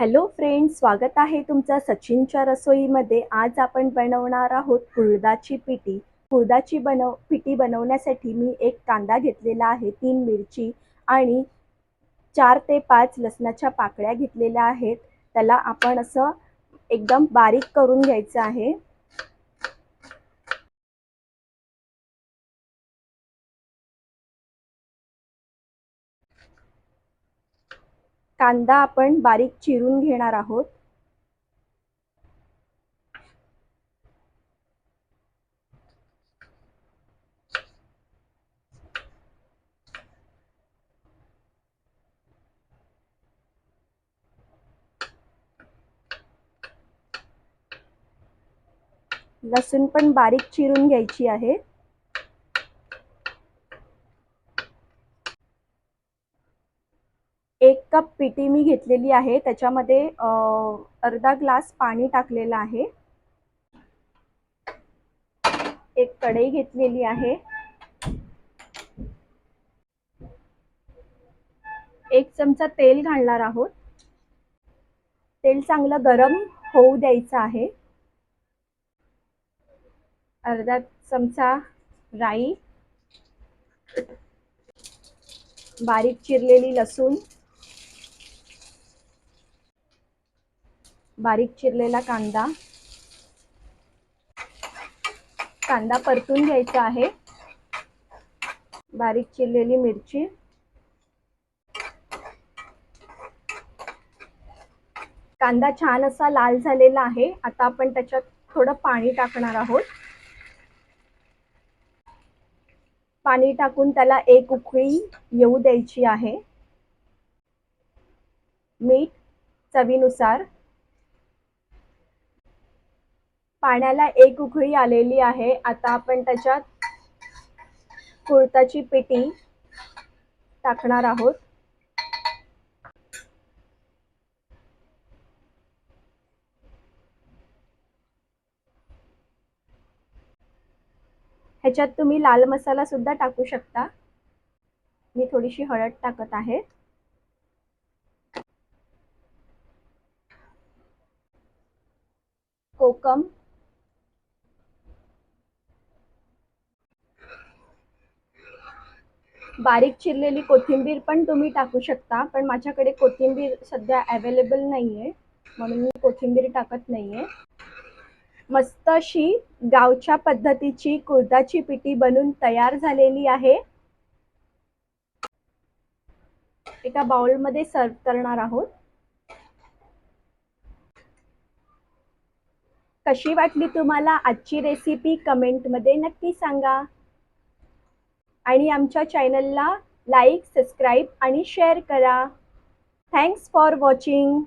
Hello friends स्वागत आहे तुमचं सचिनच्या रसोईमध्ये. आज आपण बनवणार आहोत कुळदाची पिटी कुळदाची बनव पिटी बनवण्यासाठी मी एक कांदा घेतलेला आहे तीन मिरची आणि चार ते पाच लसणाच्या पाकळ्या घेतलेल्या आहेत. त्याला आपण असं एकदम बारीक करून घ्यायचं आहे. कांदा आपण बारीक चिरून घेणार आहोत. लसूण पण बारीक चिरून घ्यायची आहे एक कप पिटी मी घेतलेली आहे. त्याच्यामध्ये अर्धा ग्लास पाणी टाकलेलं आहे. एक कढई घेतलेली आहे. एक चमचा तेल घालणार आहोत. तेल चांगलं गरम होऊ द्यायचं आहे. अर्धा चमचा राई. बारीक चिरलेली लसूण. बारीक चिरलेला कांदा. कांदा परतून घ्यायचा आहे. बारीक चिरलेली मिरची. कांदा छान असा लाल झालेला आहे. आता आपण त्याच्यात थोडं पाणी टाकणार आहोत. पाणी टाकून त्याला एक उकळी येऊ द्यायची आहे. मीठ चवीनुसार पाण्याला एक उकळी आलेली आहे. आता आपण त्याच्यात कुळताची पिटी टाकणार आहोत. ह्याच्यात तुम्ही लाल मसाला सुद्धा टाकू शकता. मी थोडीशी हळद टाकत आहे. कोकम बारीक चिरलेली कोथिंबीर पण तुम्ही टाकू शकता पण माझ्याकडे कोथिंबीर सध्या अवेलेबल नाही आहे म्हणून मी कोथिंबीर टाकत नाही आहे मस्त अशी गावच्या पद्धतीची कुर्दाची पिठी बनून तयार झालेली आहे. एका बाउलमध्ये सर्व करणार आहोत. कशी वाटली तुम्हाला आजची रेसिपी कमेंटमध्ये नक्की सांगा. आणि आमच्या चॅनलला लाईक सबस्क्राईब आणि शेअर करा. Thanks for watching